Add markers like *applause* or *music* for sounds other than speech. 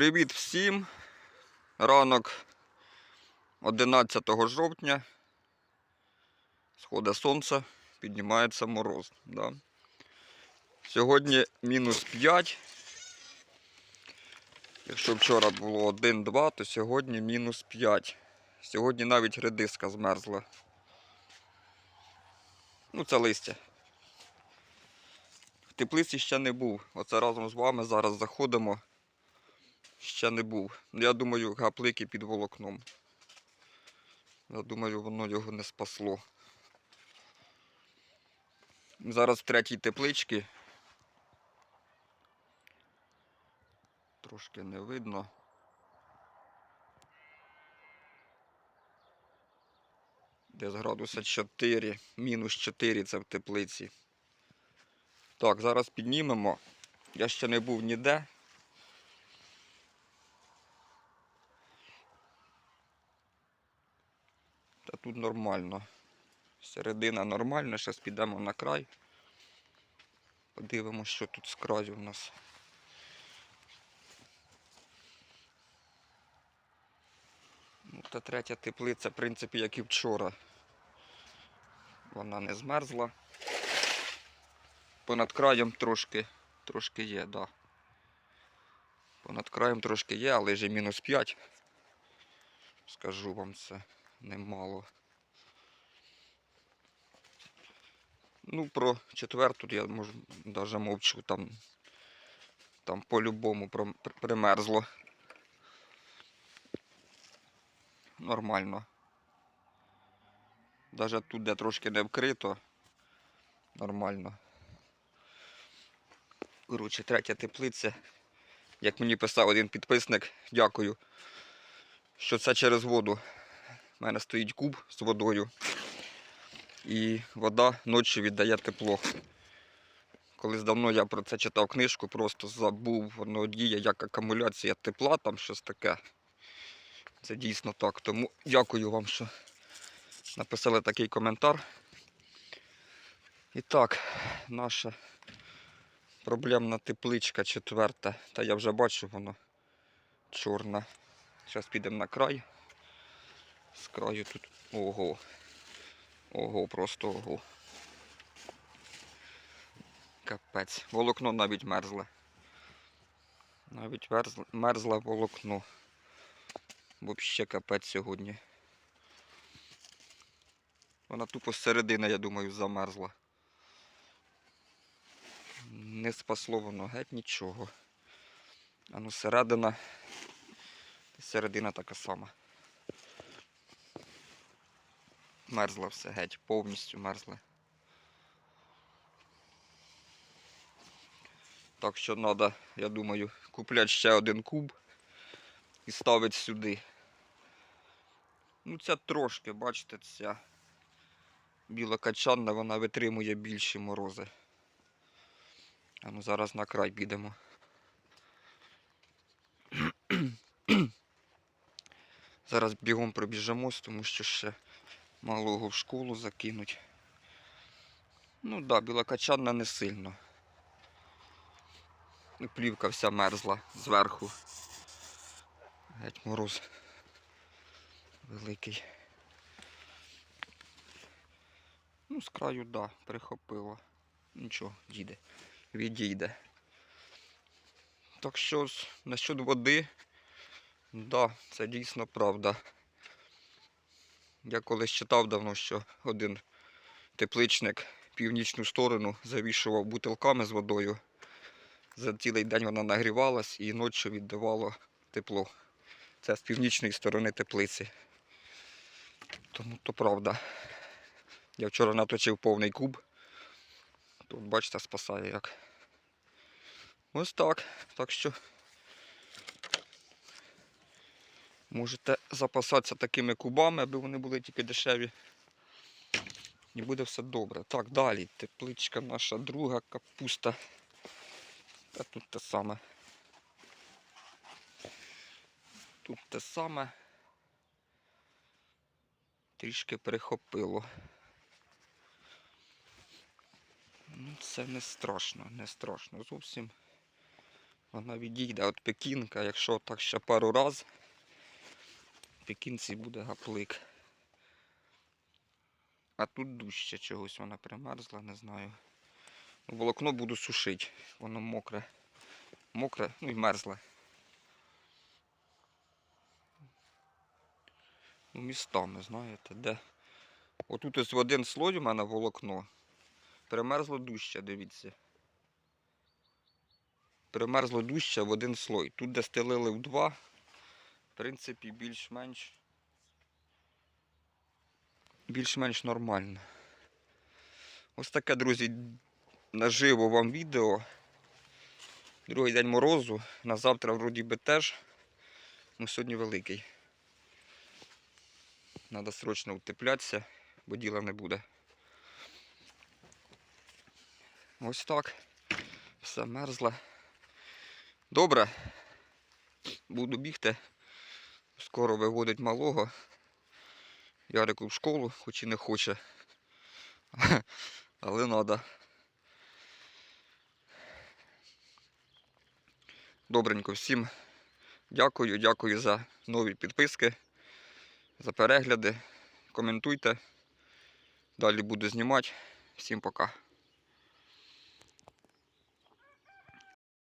Привіт всім! Ранок 11 жовтня. Сходить сонце, піднімається мороз. Да. Сьогодні мінус 5. Якщо вчора було 1-2, то сьогодні мінус 5. Сьогодні навіть редиска змерзла. Ну, це листя. В теплиці ще не був. Оце разом з вами зараз заходимо. Ще не був. Я думаю, гаплики під волокном. Я думаю, воно його не спасло. Зараз в третій тепличці. Трошки не видно. Десь градуса 4, мінус 4 це в теплиці. Так, зараз піднімемо. Я ще не був ніде. Тут нормально. Середина нормальна, зараз підемо на край. Подивимося, що тут з краю у нас. Ну, та третя теплиця, в принципі, як і вчора. Вона не змерзла. Понад краєм трошки, трошки є, так. Да. Понад краєм трошки є, але вже мінус 5. Скажу вам це немало. Ну, про четверту я можу навіть мовчу, там, там по-любому примерзло. Нормально. Навіть тут, де трошки не вкрито, нормально. Коротше, третя теплиця. Як мені писав один підписник, дякую, що це через воду. У мене стоїть куб з водою. І вода ночі віддає тепло. Колись давно я про це читав книжку, просто забув, воно діє як акумуляція тепла, там щось таке. Це дійсно так. Тому дякую вам, що написали такий коментар. І так, наша проблемна тепличка четверта. Та я вже бачу, воно чорна. Зараз підемо на край. З краю тут. Ого. Ого, просто ого. Капець. Волокно навіть мерзле. Навіть мерзле, мерзле волокно. Взагалі капець сьогодні. Вона тупо зсередини, я думаю, замерзла. Не спасло воно геть нічого. А ну середина. Середина така сама. Мерзла все геть, повністю мерзла. Так що треба, я думаю, купляти ще один куб і ставити сюди. Ну ця трошки, бачите, ця біла качанна, вона витримує більші морози. А ну зараз на край підемо. Зараз бігом пробіжимось, тому що ще малого в школу закинуть. Ну да, білокачанна не сильно. Плівка вся мерзла зверху. Геть мороз великий. Ну, з краю, да, прихопило. Нічого, дійде. Відійде. Так що насчет води, да, це дійсно правда. Я колись читав давно, що один тепличник північну сторону завішував бутилками з водою. За цілий день вона нагрівалась і ночі віддавало тепло. Це з північної сторони теплиці. Тому то правда. Я вчора наточив повний куб. Тут, бачите, спасає як. Ось так. Так що можете запасатися такими кубами, аби вони були тільки дешеві. І буде все добре. Так, далі. Тепличка наша друга капуста. Та тут те саме. Тут те саме. Трішки перехопило. Ну, це не страшно, не страшно зовсім. Вона відійде от пекінка, якщо так ще пару раз, пекінці буде гаплик. А тут дужче чогось вона примерзла, не знаю. Волокно буду сушити, воно мокре. Мокре, ну і мерзле. Ну, містами, знаєте, де. Отут ось в один слой у мене волокно. Примерзло дужче, дивіться. Примерзло дужче в один слой. Тут, де стелили в два, принципі, більш-менш більш-менш нормально. Ось таке, друзі, наживо вам відео. Другий день морозу. На завтра вроді би теж. Ну сьогодні великий. Треба срочно утеплятися, бо діла не буде. Ось так. Все мерзло. Добре. Буду бігти. Скоро виводить малого. Ярику в школу, хоч і не хоче. *laughs* Але треба. Добренько всім. Дякую, дякую за нові підписки, за перегляди. Коментуйте. Далі буду знімати. Всім пока.